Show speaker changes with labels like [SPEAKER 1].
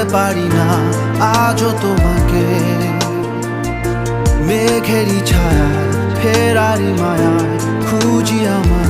[SPEAKER 1] ভুলতে পারি না আজও তোমাকে। মেঘেরই ছায়া ফেরারি মায়া খুঁজি আমাকে